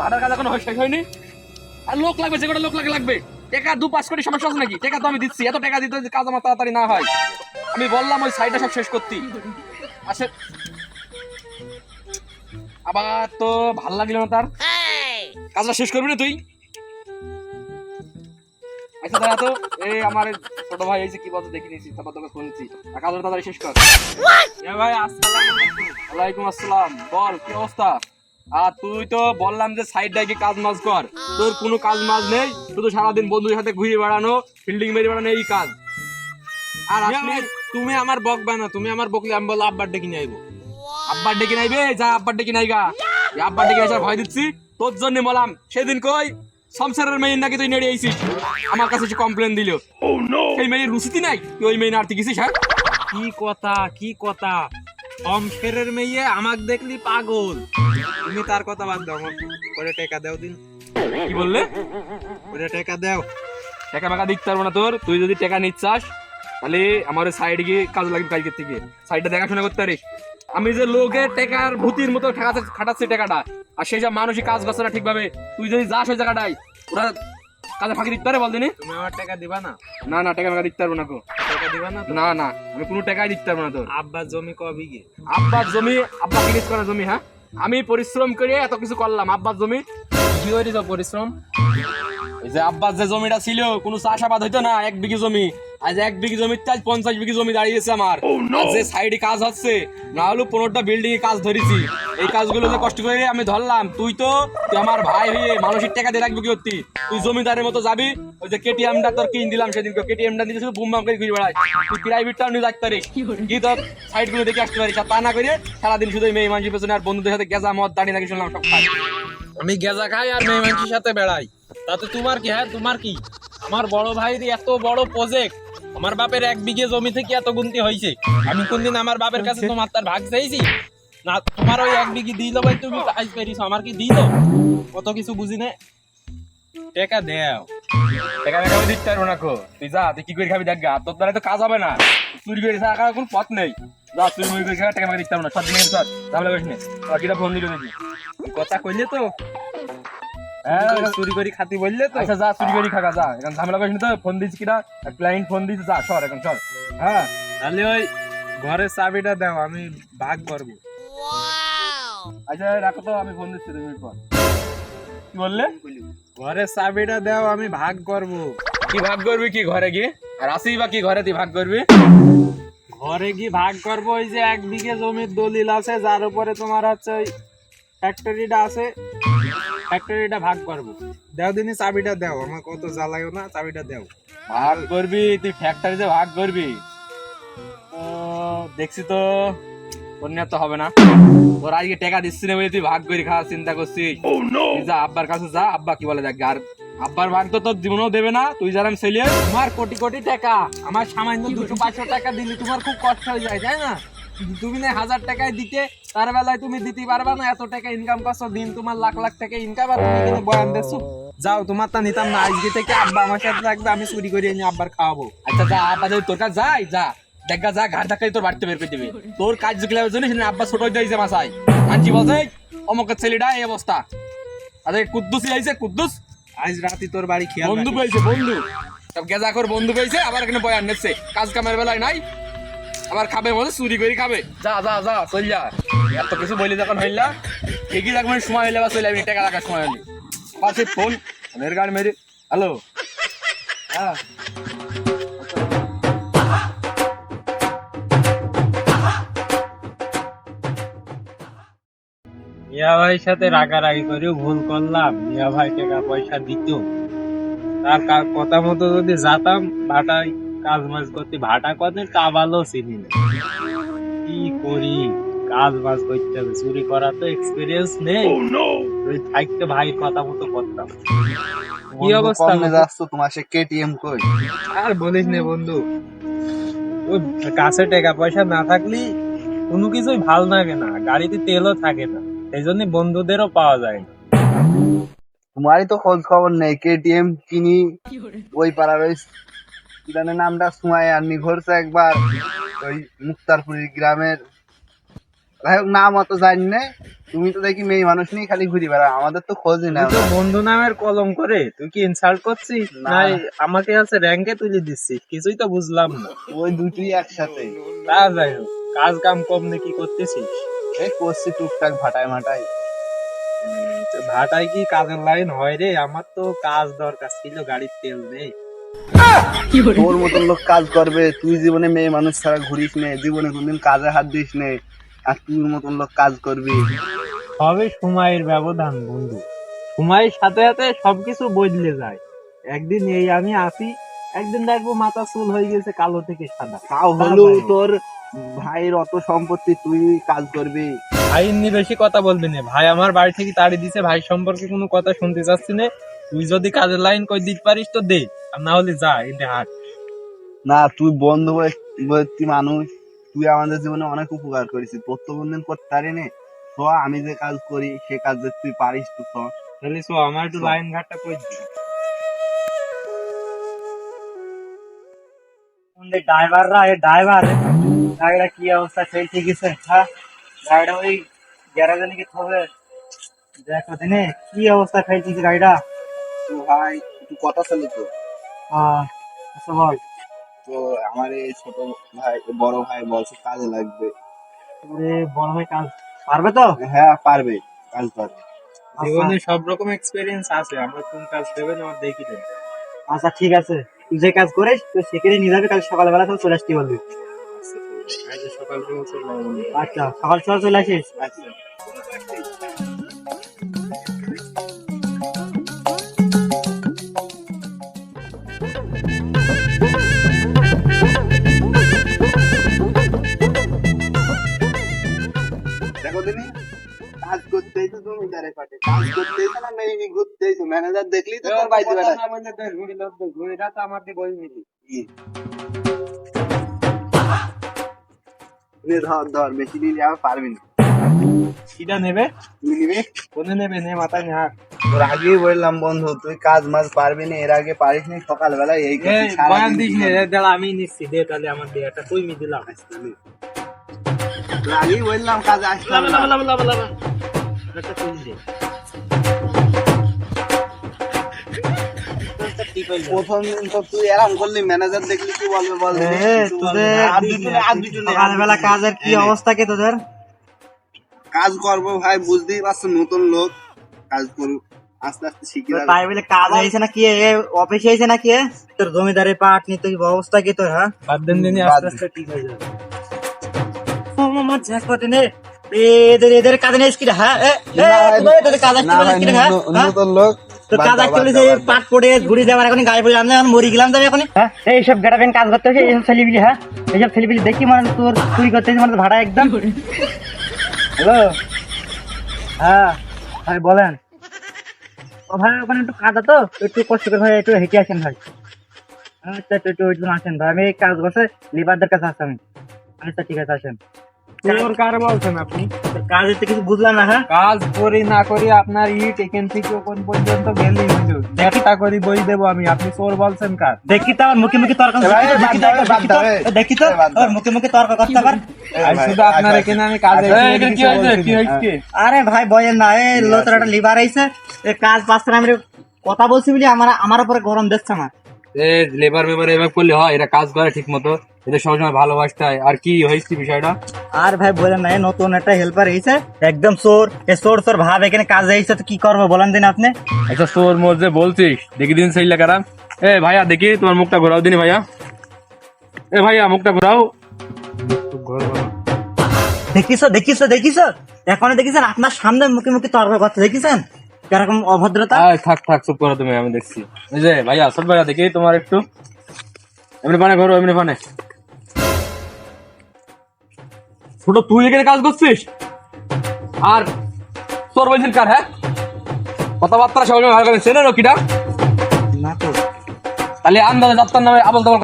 ভাড়ার কাজ এখনও শেষ হয়নি। আর লোক লাগবে, যে কটা লোক লাগে লাগবে। দু পাঁচ কোটি সমস্যা আছে নাকি? তো আমি দিচ্ছি, এত টাকা দিতে কাজ আমার তাড়াতাড়ি না হয়। আমি বললাম ওই সাইডটা সব শেষ করতি। আসে আবার তো ভালো লাগল না তার। কাজটা শেষ করবি না তুই? আচ্ছা দাদা তো। এই আমার ছোট ভাই এই যে কি বলতে দেখে নিয়েছি তারপর তোকে শুনছি আর কাজটা তাড়াতাড়ি শেষ কর। এ ভাই আসসালামু আলাইকুম। ওয়ালাইকুম আসসালাম। বল কি অবস্থা? আর তুই তো বললাম যে সাইড ডাইকে কাজ মাজ কর। তোর কোনো কাজ মাজ নেই শুধু সারাদিন বন্ধুদের সাথে ঘুরে বেড়ানো ফিল্ডিং মেরে বেড়ানো এই কাজ। আর ভাই, তুমি আমার বকবা না তুমি আমার বকলে আমি বলব আব্বার ডেকে নিয়ে আইবো। আব্বার ডেকে নাইবে যা আব্বার ডেকে নাইগা আব্বার ডেকে আসার ভয় দিচ্ছি। তোর জন্য বললাম সেদিন কই? সংসারের মেয়ে নাকি তুই নেড়ে আইছিস? আমার কাছে এসে কমপ্লেন দিল। সেই মেয়ের রুচিতি নাই? তুই ওই মেয়ে নাড়তে গেছিস হ্যাঁ? কি কথা কি কথা? অমফেরের মেয়ে আমাকে দেখলি পাগল। তুমি তার কথা বাদ দাও আমার করে টাকা দাও দিন। কি বললে? করে টাকা দাও। টাকা মাকা দিতে পারব না তোর। তুই যদি টাকা নিচ্ছাস তাহলে আমার সাইডে গিয়ে কাজ লাগবে কালকের থেকে। সাইডটা দেখাশোনা করতে পারিস। আমি যে লোকের টাকার ভূতির মতো খাটাচ্ছি টাকাটা আর সেই যা মানুষই কাজ করছে না ঠিকভাবে। তুই যদি যাস ওই জায়গাটায় ওরা কাজে ফাঁকি দিতে পারে বল দিনি? তুমি আমার টাকা দিবা না? না না টাকা দিতে পারব না টাকা দিবা না? না না আমি কোনো টাকাই দিতে পারব না তোর। আব্বার জমি ক বিঘে আব্বার জমি আব্বা কিনিস করা জমি হ্যাঁ? আমি পরিশ্রম করে এত কিছু করলাম আব্বার জমি। কি করিস পরিশ্রম? যে আব্বার যে জমিটা ছিল কোনো চাষাবাদ হইতো না এক বিঘি জমি। আজ এক বিঘি জমির চাষ পঞ্চাশ বিঘি জমি দাঁড়িয়েছে আমার। যে সাইডে কাজ হচ্ছে না হলো পনেরোটা বিল্ডিং এ কাজ ধরেছি। এই কাজগুলো যে কষ্ট করে আমি ধরলাম তুই তো তুই আমার ভাই হয়ে মানুষের টাকা দিয়ে রাখবি কি করতি তুই জমিদারের মতো যাবি ওই যে কেটিএমটা তোর কিন দিলাম সেদিন কেটিএমটা দিতে শুধু বুম বাম করে ঘুরে বেড়াই তুই প্রাইভেটটা নিয়ে রাখতে পারিস কি তোর সাইডগুলো দেখে আসতে পারিস। আর তা না করে সারাদিন শুধু মেয়ে মানুষের পেছনে আর বন্ধুদের সাথে গেজা মদ দাঁড়িয়ে নাকি শুনলাম সব খাই আমি গেজা খাই আর মেয়ে মানুষের সাথে বেড়াই। তাতে তোমার কি হ্যাঁ তোমার কি? আমার বড় ভাইয়ের এত বড় প্রজেক্ট আমার বাপের এক বিঘে জমি থেকে এত গুনতি হয়েছে। আমি কোনদিন আমার বাপের কাছে তোমার তার ভাগ চাইছি? না, তোমার ওই এক বিঘি দিল ভাই, তুমি কাজ পেরিস আমার কি দিল? কত কিছু বুঝি না টাকা দেও। টাকা তুই যা, তুই কি করে খাবি দেখ গা, তোর দ্বারা তো কাজ হবে না। চুরি করে থাকার কোনো পথ নেই। যা, চুরি করে টাকা না। সব দিনের সব কিটা ফোন দিল দেখি। কথা কইলে তো চুরি করে খাতি বললে তো। আচ্ছা যা চুরি করে খাগা যা। এখন ঝামেলা করিস তো ফোন দিস কিনা? ক্লায়েন্ট ফোন দিস যা সর এখন সর। হ্যাঁ। তাহলে ওই ঘরের চাবিটা দাও আমি ভাগ করব। আচ্ছা রাখো তো আমি ফোন দিচ্ছি দুই পর। কি বললে? ঘরের চাবিটা দাও আমি ভাগ করব। কি ভাগ করবি কি ঘরে গিয়ে? আর আসি বা কি ঘরে তুই ভাগ করবি? ঘরে গিয়ে ভাগ করব ওই যে এক বিঘে জমির দলিল আছে যার উপরে তোমার হচ্ছে ফ্যাক্টরিটা আছে। ফ্যাক্টরিটা ভাগ করব। দাও দিনই চাবিটা দাও আমার কত জ্বালাইও না চাবিটা দাও। ভাগ করবি তুই ফ্যাক্টরিতে ভাগ করবি। তো দেখছি তো তোর নিয়ে তো হবে না। তোর আজকে টাকা দিচ্ছি না বলে তুই ভাগ করে খাওয়ার চিন্তা করছিস। তুই যা আব্বার কাছে যা আব্বা কি বলে দেখ আর আব্বার ভাগ তো তোর জীবনেও দেবে না। তুই যারা ছেলে তোমার কোটি কোটি টাকা। আমার সামান্য দুশো পাঁচশো টাকা দিলে তোমার খুব কষ্ট হয়ে যায় তাই না? তুমি না হাজার টাকায় দিতে তার বেলায় তুমি দিতে পারবা না এত টাকা ইনকাম করছ দিন তোমার লাখ লাখ টাকা ইনকাম আর তুমি কিন্তু বয়ান দিচ্ছ। যাও তোমার তা নিতাম না আজকে থেকে আব্বা আমার সাথে থাকবে আমি চুরি করে এনে আব্বার খাওয়াবো। আচ্ছা যা আব্বা তোর কাছে যাই যা। দেখা যা ঘাট ধাক্কা তোর বাড়িতে বের করে দেবে। তোর কাজ যেগুলো জন্য সেদিন আব্বা ছোট হয়ে যাইছে মাসাই আনছি বলছে? অমকের ছেলেটা এই অবস্থা। আচ্ছা কুদ্দুস আইছে কুদ্দুস। আজ রাতে তোর বাড়ি খেয়াল বন্ধু। পেয়েছে বন্ধু। সব গেজা করে বন্ধু পেয়েছে আবার এখানে বয়ান নিচ্ছে কাজ কামের বেলায় নাই। আবার খাবে বলে চুরি করে খাবে। যা যা যা চল যা। এত কিছু বলি যখন হইলা ঠিকই রাখবেন সময় হইলে বা চলে যাবি টাকা রাখার সময় হলে পাশে ফোন মেরে গাড়ি মেরে। হ্যালো হ্যাঁ। মিয়া ভাইয়ের সাথে রাগারাগি করেও ভুল করলাম। মিয়া ভাই টাকা পয়সা দিত। তার কথা মতো যদি যেতাম ভাটায় কাজ মাজ করতে ভাটা কদিন কাবালও চিনি না। কি করি? কাজ বাজ করতে হবে। চুরি করার তো এক্সপিরিয়েন্স নেই। ওই থাকতে ভাইয়ের কথা মতো করতাম। কি অবস্থা যাচ্ছ? তোমার সে কেটিএম কই? আর বলিস নে বন্ধু। ওই কাছে টাকা পয়সা না থাকলে কোনো কিছুই ভালো লাগে না। গাড়িতে তেলও থাকে না। সেই জন্য বন্ধুদেরও পাওয়া যায় না। তোমারই তো খোঁজ খবর নেই। কেটিএম কিনি ওই পাড়ার ওই কি জানে নামটা সুমাই আর নিঘরছে একবার ওই মুক্তারপুরি গ্রামের। যাই হোক নাম অত জানি না তুমি তো দেখি মেয়ে মানুষ নিয়ে খালি ঘুরি বেড়া আমাদের তো খোঁজই না তো বন্ধু নামের কলম করে তুই কি ইনসাল্ট করছিস? না। আমাকে আছে র্যাঙ্কে তুলে দিচ্ছিস কিছুই তো বুঝলাম না। ওই দুটোই একসাথে। তা যাই হোক কাজ কাম কম নাকি করতেছিস? এই করছি টুকটাক ভাটায় মাটায়। ভাটায় কি কাজের লাইন হয় রে? আমার তো কাজ দরকার ছিল গাড়ির তেল নেই। তোর মতন লোক কাজ করবে তুই জীবনে মেয়ে মানুষ ছাড়া ঘুরিস নে জীবনে কোনদিন কাজে হাত দিস নে আর তুই মতন লোক কাজ করবি। সবে সময়ের ব্যবধান বন্ধু। সময়ের সাথে সাথে সবকিছু বদলে যায়। একদিন এই আমি আসি একদিন দেখব মাথা চুল হয়ে গেছে কালো থেকে সাদা। তাও হলো তোর ভাইয়ের অত সম্পত্তি তুই কাজ করবি। ভাই এমনি বেশি কথা বলবি না। ভাই আমার বাড়ি থেকে তাড়ি দিছে ভাই সম্পর্কে কোনো কথা শুনতে চাচ্ছি না। তুই যদি কাজের লাইন কই দিতে পারিস তো দে। আর না হলে যা এতে হাট। না তুই বন্ধু ব্যক্তি মানুষ তুই আমাদের জীবনে অনেক উপকার করেছিস। তোর করতে পারি নে। তো আমি যে কাজ করি সে কাজ যদি তুই পারিস তো তো তাহলে শো আমার একটু লাইন ঘাটটা কই? ড্রাইভাররা এই ড্রাইভার গাড়িটা কি অবস্থা ফেলছে গেছে হ্যাঁ গাড়িটা ওই গ্যারাজে নাকি থবে। দেখো দিনে কি অবস্থা ফেলছে গাড়িটা? তো ভাই একটু কথা ছিল তো। আচ্ছা বল তো আমার এই ছোট ভাই বড় ভাই বলছে কাজে লাগবে। ওরে বড় ভাই কাজ পারবে তো? হ্যাঁ পারবে। কাজ পারবে। জীবনে সব রকম এক্সপেরিয়েন্স আছে। আমরা কোন কাজ দেবেন আমার দেখি দেন। আচ্ছা ঠিক আছে। তুই যে কাজ করিস তুই সেখানে নিয়ে যাবি কাল সকালবেলা সব চলে আসতে বলবি। আজ সকাল থেকে চলে যাব। আচ্ছা সকাল সকাল চলে আসিস? আচ্ছা। তো কাজ করতেই না মেয়ে ঘুরতেই ম্যানেজার দেখলি তো তোর বাইতে বেড়া ঘুড়িটা তো আমার দিয়ে বই মিলি নে ধর ধর বেশি দিন যাওয়া পারবি না কিটা নেবে তুই নিবি কোনে নেবে নে মাথায় নে হাত তোর আগেই বললাম বন্ধু তুই কাজ মাজ পারবি না এর আগে পারিস নি সকালবেলা এই দিস নে দাঁড়া আমি নিচ্ছি দে তাহলে আমার দিয়ে একটা কই মি দিলাম আগেই বললাম কাজে আসলাম একটা কই দে প্রথম দিন তো তুই এরম করলি ম্যানেজার দেখলি কি বলবে বল দিনি? এ, কিছু বলবে তোদের না। আর দুটো নে, আর দুটো নে, আর সকালবেলা কাজের কি অবস্থা কি তোদের? কাজ করব ভাই বুঝতেই পারছ নতুন লোক। কাজ করুক আস্তে আস্তে শিখে তাই বলে কাজ হয়েছে না কি অফিসে হয়েছে না কি তোর জমিদারের পাট নিতে অবস্থা কি তোর হ্যাঁ? বাদ দিন দিনই আস্তে আস্তে ঠিক হয়ে যাবে। ঝাঁক এদের এদের কাজ নেই হ্যাঁ? কাজ আসতে হ্যাঁ? ন- হ্যাঁ? নতুন লোক তোর কাজ আসতে বাদ বলেছে দাও, এই বাদ দাও। পাট পড়ে ঘুরে যাবার এখন গায়ে পড়ে আমি মরি গেলাম যাবে এখন হ্যাঁ এইসব গেটাবেন কাজ করতে হচ্ছে এইসব ছেলেবিলি হ্যাঁ? এইসব ছেলেবিলি দেখি মানে তোর চুরি করতে মানে ভাড়া একদম। হ্যালো? হ্যাঁ ভাই বলেন। ও ভাই ওখানে একটু কাদা তো একটু কষ্ট করে ভাই একটু হেঁটে আসেন ভাই। আচ্ছা একটু একটু একটু আসেন ভাই আমি কাজ করছে লিবারদের কাছে আসছি আমি। আচ্ছা ঠিক আছে আসেন। কার বলছেন আপনি? কিছু বুঝলাম না হ্যাঁ? কাজ করি না করি আপনার ইট এখান থেকে কোন পর্যন্ত গেলেই হইল একটা করি বই দেবো আমি। আপনি চোর বলছেন কার? দেখি তো মুখে মুখে তর্ক দেখি তো, দেখি এ। দেখি এ। ওর মুখে মুখে তর্ক করতে পার। এই আজ ভাই, শুধু আপনার আচ্ছা, এখানে আমি কাজে আচ্ছা, এসে এই, কিছু বলছি না। আরে ভাই বয়েন না এই লোকের একটা লিভার আইছে এই কাজ পাচ্ছে না আমি কথা বলছি বলি আমার আমার উপরে গরম দিচ্ছে আমার লেবার মেবার এভাবে করলে হয় এরা কাজ করে ঠিক মতো এদের সবসময় ভালোবাসতে আর কি হয়েছে বিষয়টা? আর ভাই বলেন না এই নতুন একটা হেল্পার এসে একদম চোর। এ চোর চোর ভাব এখানে কাজ এসে তো কি করব বলেন দিন আপনি। আচ্ছা তোর মধ্যে বলছিস দেখি দিন সেই লেখারা এ ভাইয়া দেখি তোমার মুখটা ঘোরাও দিনি ভাইয়া। এ ভাইয়া মুখটা ঘোরাও। দেখিস দেখিস দেখিস এখন দেখিছেন? আপনার সামনে মুখে মুখে তর্ক করতে দেখিছেন? এরকম অভদ্রতা? থাক থাক চুপ করো তুমি আমি দেখছি। এই যে ভাইয়া সব ভাইয়া দেখি তোমার একটু। এমনি পানে ঘরো এমনি পানে ছোট তুই এখানে কাজ করছিস? আর তোর বলছিস কার হ্যাঁ? কথাবার্তা সবাই ভালো করে চেনে রকিটা? না তো। তাহলে আন্দাজে যাত্রার নামে আবল তাবল